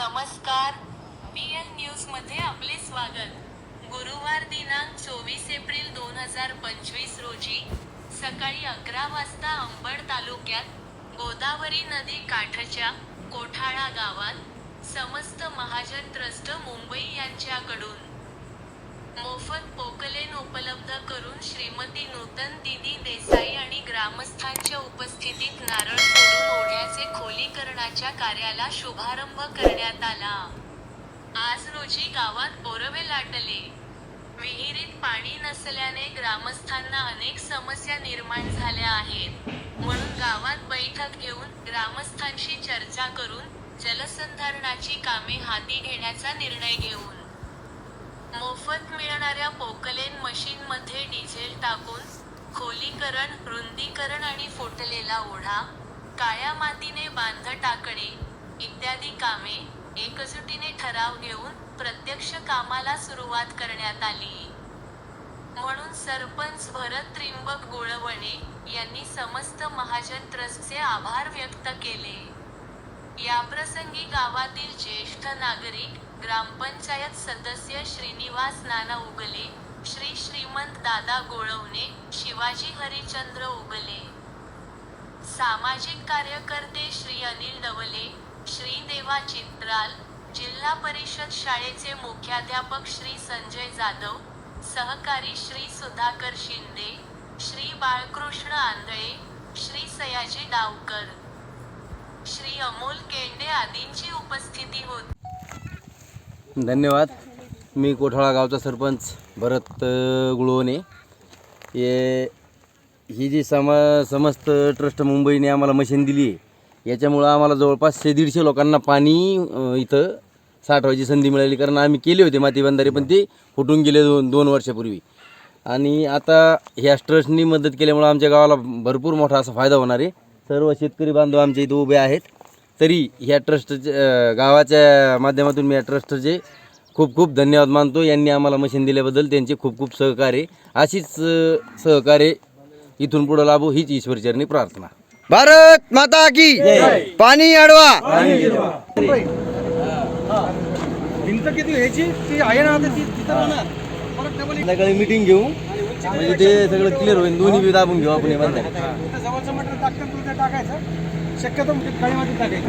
नमस्कार. बी एल न्यूजमध्ये आपले स्वागत. गुरुवार दिनांक चोवीस एप्रिल दोन हजार पंचवीस रोजी सकाळी अकरा वाजता अंबड तालुक्यात गोदावरी नदी काठच्या कोठाळा गावात समस्त महाजन ट्रस्ट मुंबई यांच्याकडून मोफत पोकलेन उपलब्ध करून श्रीमती नूतन दिदी देसाई आणि ग्रामस्थांच्या उपस्थितीत नारळ खोलीकरणाच्या कार्याला शुभारंभ करण्यात आला. आज रोजी गावात बोरवे लाटले. विहिरीत पाणी नसल्याने ग्रामस्थांना अनेक समस्या निर्माण झाल्या आहेत. म्हणून गावात बैठक घेऊन ग्रामस्थांशी चर्चा करून जलसंधारणाची कामे हाती घेण्याचा निर्णय घेऊन. मोफत मिळणाऱ्या पोकलेन मशीनमध्ये डिझेल टाकून खोलीकरण रुंदीकरण आणि फुटलेला ओढा काळ्या मातीने बांध टाकणे इत्यादी कामे एकजुटीने ठराव घेऊन प्रत्यक्ष कामाला सुरुवात करण्यात आली. म्हणून सरपंच भरत त्रिंबक गोळवणे यांनी समस्त महाजन ट्रस्टचे आभार व्यक्त केले. याप्रसंगी गावातील ज्येष्ठ नागरिक ग्रामपंचायत सदस्य श्रीनिवास नाना उगले श्री श्रीमंत दादा गोळवणे शिवाजी हरिचंद्र उगले. सामाजिक कार्यकर्ते श्री अनिल डवले श्री देवा चित्राल जिल्हा परिषद शाळेचे मुख्याध्यापक श्री संजय जाधव सहकारी श्री सुधाकर शिंदे श्री बाळकृष्ण आंधळे श्री सयाजी डावकर. श्री अमोल केंडे आदींची उपस्थिती होती. धन्यवाद. मी कोठाळा गावचा सरपंच भरत गुळवणे. हे ही जी समा समस्त ट्रस्ट मुंबईने आम्हाला मशीन दिली आहे याच्यामुळं आम्हाला जवळपासशे दीडशे लोकांना पाणी इथं साठवायची संधी मिळाली. कारण आम्ही केले होते माती बंधारे पण ते फुटून गेले दोन दोन वर्षापूर्वी. आणि आता ह्या ट्रस्टनी मदत केल्यामुळं आमच्या गावाला भरपूर मोठा असा फायदा होणार आहे. सर्व शेतकरी बांधव आमच्या इथं उभे आहेत. तरी ह्या ट्रस्टच्या गावाच्या माध्यमातून मी या ट्रस्टचे खूप खूप धन्यवाद मानतो. यांनी आम्हाला मशीन दिल्याबद्दल त्यांचे खूप खूप सहकार्य. अशीच सहकार्य इथून पुढं लाभो हीच ईश्वरचरणी प्रार्थना. भारत माता की पाणी अडवा भिंत किती ह्याची? ती आहे ना आता ती तिथं राहणार परत डबल संध्याकाळी मिटिंग घेऊ. म्हणजे ते सगळं क्लिअर होईल. दोन्ही बी दाबून घेऊ आपण हे जवळचं मटेरियल टाकतात तुला ते टाकायचं. शक्यतो काही मध्ये टाकायचं.